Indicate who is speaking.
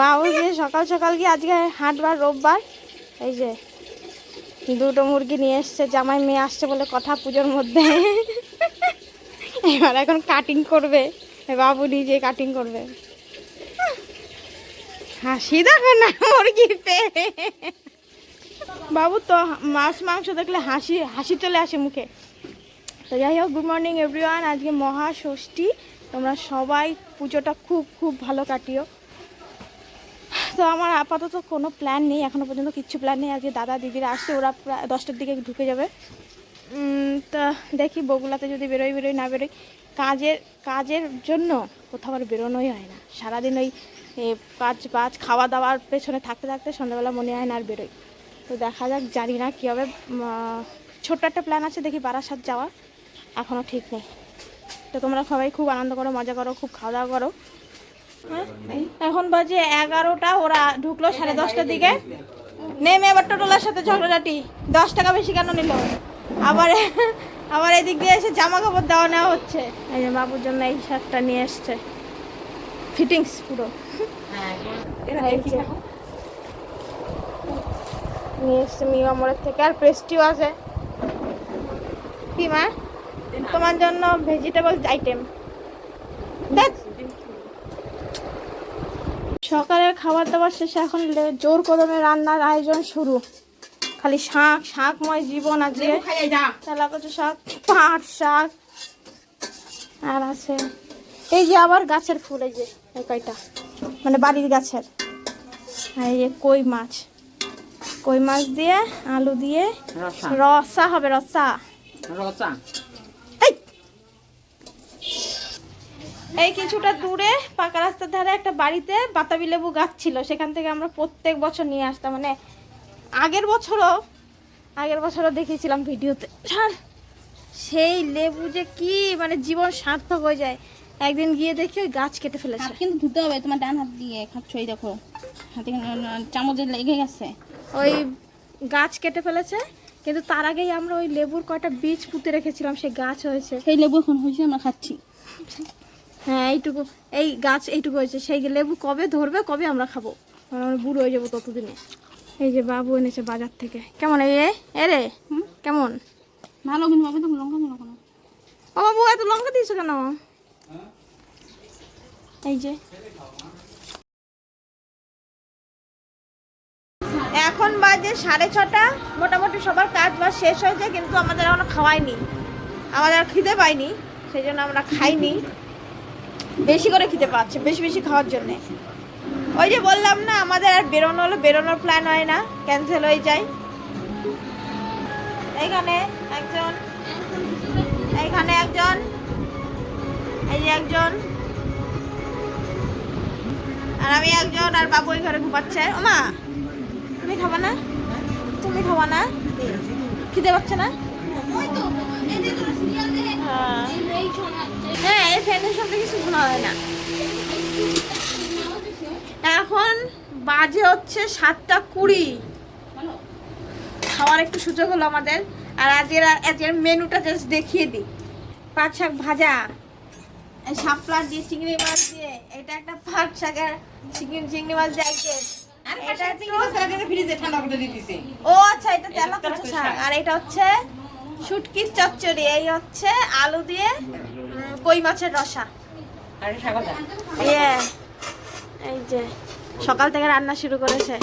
Speaker 1: বাবু যে সকাল সকাল গিয়ে আজকে হাটবার, রোববার, এই যে দুটো মুরগি নিয়ে এসছে, জামাই মেয়ে আসছে বলে কথা পুজোর মধ্যে। এবার এখন কাটিং করবে বাবু নিজে কাটিং করবে। হাসি দেখো না মুরগিতে বাবু তো মাছ, মাংস দেখলে হাসি হাসি চলে আসে মুখে। তো যাই হোক গুড মর্নিং এভরিওয়ান আজকে মহাষষ্ঠী তোমরা সবাই পুজোটা খুব খুব ভালো কাটিও। তো আমার আপাতত কোনো প্ল্যান নেই, এখনও পর্যন্ত কিচ্ছু প্ল্যান নেই। আজকে দাদা, দিদিরা আসছে, ওরা প্রায় দশটার দিকে ঢুকে যাবে। তা দেখি বগুলাতে যদি বেরোই বেরোই, না বেরোই, কাজের কাজের জন্য কোথাও আর বেরোনোই হয় না। সারাদিন ওই কাজ বাজ খাওয়া দাওয়ার পেছনে থাকতে থাকতে সন্ধ্যাবেলা মনে হয় না আর বেরোই। তো দেখা যাক, জানি না কী হবে। ছোট্ট একটা প্ল্যান আছে, দেখি বারাসাত যাওয়া এখনও ঠিক নেই। তো তোমরা সবাই খুব আনন্দ করো, মজা করো, খুব খাওয়া দাওয়া করো। এখন বাজে এগারোটা ওরা ঢুকলো সাড়ে দশটার দিকে। নেমে এবার টোটোলার সাথে ঝগড়াঝাটি। দশ টাকা বেশি কেন নিল? আবার আবার এদিক দিয়ে এসে জামা কাপড় দেওয়া নেওয়া হচ্ছে। এই যে বাবুর জন্য এই শার্টটা নিয়ে এসছে। ফিটিংস পুরো। নিয়ে এসছে মিও আমরের থেকে। আর প্রেস্টিও আছে। কি মা? তোমার জন্য ভেজিটেবল আইটেম। দেখ সকালের খাবার দাবার শেষে এখন জোর কদমে রান্নার আয়োজন শুরু। খালি শাক শাকময় জীবন আছে তেলা কচু শাক পাট শাক আর আছে। এই যে আবার গাছের ফুল এই যে এই কয়টা? মানে বাড়ির গাছের। আর এই যে কই মাছ। কই মাছ দিয়ে আলু দিয়ে
Speaker 2: রসা
Speaker 1: হবে রসা।
Speaker 2: রসা
Speaker 1: এই! এই কিছুটা দূরে পাকা রাস্তার ধারে একটা বাড়িতে বাতাবি লেবু গাছ ছিল। সেখান থেকে আমরা প্রত্যেক বছর নিয়ে আসতাম। মানে আগের বছরও আগের বছরও দেখিয়েছিলাম ভিডিওতে। সেই লেবু যে কি মানে জীবন সার্থক হয়ে যায়। একদিন গিয়ে দেখি ওই গাছ কেটে ফেলেছে।
Speaker 3: কিন্তু ধুতে হবে তোমার ডান হাত দিয়ে। খাচ্ছ এই দেখো। হাতে চামচে লেগে গেছে।
Speaker 1: ওই গাছ কেটে ফেলেছে। কিন্তু তার আগেই আমরা ওই লেবুর কয়টা বীজ পুঁতে রেখেছিলাম। সেই গাছ হয়েছে।
Speaker 3: সেই লেবু এখন হয়েছে আমরা খাচ্ছি।
Speaker 1: হ্যাঁ এইটুকু এই গাছ এইটুকু হয়েছে। সেই লেবু কবে ধরবে কবে আমরা খাব? আমরা বুড়ো হয়ে যাব ততদিনে। এই যে বাবু এনেছে বাজার থেকে। কেমন? এই এ? রে কেমন?
Speaker 3: ভালো কিন্তু বাবা তো লঙ্কা দিল কোনো?
Speaker 1: ও বাবু এত লঙ্কা দিয়েছ কেন? এই যে। এখন বাজে সাড়ে ছটা। মোটামুটি সবার কাজ বাজ শেষ হয়েছে কিন্তু আমাদের এখনও খাওয়াইনি আমাদের আর খিদে পাইনি সেই জন্য আমরা খাইনি। বেশি করে খেতে পাচ্ছে, বেশি বেশি খাওয়ার জন্যে। ওই যে বললাম না, আমাদের আর বেরোনো হলো, বেরোনোর প্ল্যান হয় না ক্যান্সেল হয়ে যায়। এইখানে একজন এইখানে একজন, এই যে একজন। আর আমি একজন, আর বাবু ওই ঘরে ঘুমাচ্ছে। ও মা, তুমি খাবা না? তুমি খাবা না? খিদে পাচ্ছে না? হ্যাঁ। এই ফ্যানের সাথে কিছু শোনা হয় না। এখন বাজে হচ্ছে সাতটা কুড়ি। খাওয়ার একটু সুযোগ হলো আমাদের। আর আজকের আজকের মেনুটা জাস্ট দেখিয়ে দিই। পাট শাক ভাজা শাপলা দিয়ে চিংড়ি মাছ দিয়ে এটা একটা পাট শাকের চিংড়ি চিংড়ি মাছ দিয়ে আইটেম এটা একটু-
Speaker 2: ফ্রিজে ঠান্ডা করে দিতেছে।
Speaker 1: ও আচ্ছা এটা তেলা শাক। আর এটা হচ্ছে শুটকির চচ্চড়ি এই হচ্ছে আলু দিয়ে কই মাছের রসা। ইয়ে এই যে সকাল থেকে রান্না শুরু করেছে।